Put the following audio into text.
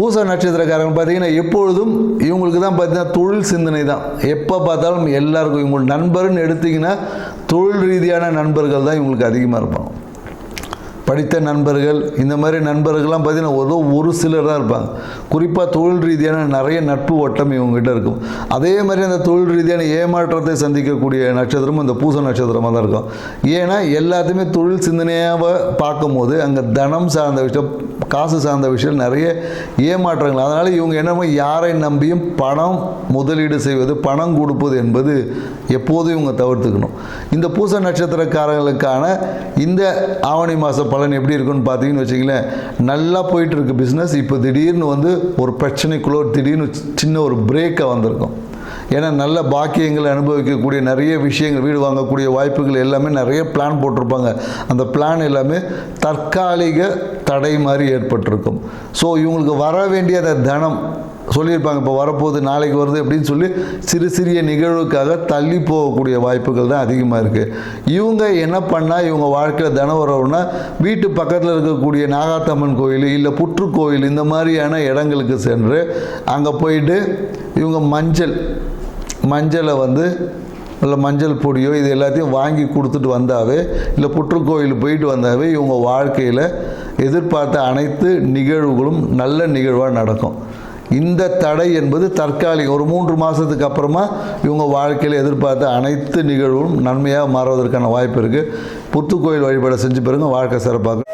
பூச நட்சத்திரக்காரங்க பார்த்தீங்கன்னா எப்பொழுதும் இவங்களுக்கு தான் பார்த்தீங்கன்னா தொழில் சிந்தனை தான். எப்போ பார்த்தாலும் எல்லாருக்கும் இவங்களுக்கு நண்பர்னு எடுத்திங்கன்னா தொழில் ரீதியான நண்பர்கள் தான் இவங்களுக்கு அதிகமாக இருப்பாங்க. படித்த நண்பர்கள் இந்த மாதிரி நண்பர்கள்லாம் பார்த்தீங்கன்னா ஏதோ ஒரு சிலர் தான் இருப்பாங்க. குறிப்பாக தொழில் ரீதியான நிறைய நட்பு வட்டம் இவங்ககிட்ட இருக்கும். அதே மாதிரி அந்த தொழில் ரீதியான ஏமாற்றத்தை சந்திக்கக்கூடிய நட்சத்திரமும் இந்த பூச நட்சத்திரமாக தான் இருக்கும். ஏன்னா எல்லாத்தையுமே தொழில் சிந்தனையாக பார்க்கும்போது அங்கே தனம் சார்ந்த விஷயம் காசு சார்ந்த விஷயம் நிறைய ஏமாற்றங்கள். அதனால் இவங்க என்னமோ யாரை நம்பியும் பணம் முதலீடு செய்வது பணம் கொடுப்பது என்பது எப்போதும் இவங்க தவிர்த்துக்கணும். இந்த பூச நட்சத்திரக்காரங்களுக்கான இந்த ஆவணி மாத பலன் எப்படி இருக்குன்னு பார்த்தீங்கன்னு வச்சிங்களேன் நல்லா போயிட்டுருக்கு பிஸ்னஸ் இப்போ திடீர்னு வந்து ஒரு பிரச்சனைக்குள்ளே திடீர்னு சின்ன ஒரு பிரேக்கை வந்திருக்கும். ஏன்னா நல்ல பாக்கியங்களை அனுபவிக்கக்கூடிய நிறைய விஷயங்கள் வீடு வாங்கக்கூடிய வாய்ப்புகள் எல்லாமே நிறைய பிளான் போட்டிருப்பாங்க. அந்த பிளான் எல்லாமே தற்காலிக தடை மாதிரி ஏற்பட்டிருக்கும். ஸோ இவங்களுக்கு வர வேண்டிய அந்த தனம் சொல்லியிருப்பாங்க. இப்போ வரப்போகுது நாளைக்கு வருது அப்படின்னு சொல்லி சிறு சிறிய நிகழ்வுக்காக தள்ளி போகக்கூடிய வாய்ப்புகள் தான் அதிகமாக இருக்குது இவங்க என்ன பண்ணால் இவங்க வாழ்க்கையில் தினம் வரவுன்னா வீட்டு பக்கத்தில் இருக்கக்கூடிய நாகாத்தம்மன் கோயில் இல்லை புற்று கோயில் இந்த மாதிரியான இடங்களுக்கு சென்று அங்கே போயிட்டு இவங்க மஞ்சள் மஞ்சளை வந்து இல்லை மஞ்சள் பொடியோ இது எல்லாத்தையும் வாங்கி கொடுத்துட்டு வந்தாவே இல்லை புற்றுக்கோயில் போயிட்டு வந்தாவே இவங்க வாழ்க்கையில் எதிர்பார்த்த அனைத்து நிகழ்வுகளும் நல்ல நிகழ்வாக நடக்கும். இந்த தடை என்பது தற்காலிகம் ஒரு மூன்று மாதத்துக்கு அப்புறமா இவங்க வாழ்க்கையில் எதிர்பார்த்த அனைத்து நிகழ்வுகளும் நன்மையாக மாறுவதற்கான வாய்ப்பு இருக்குது புத்துக்கோயில் வழிபாடு செஞ்சு பிறகு வாழ்க்கை சிறப்பாக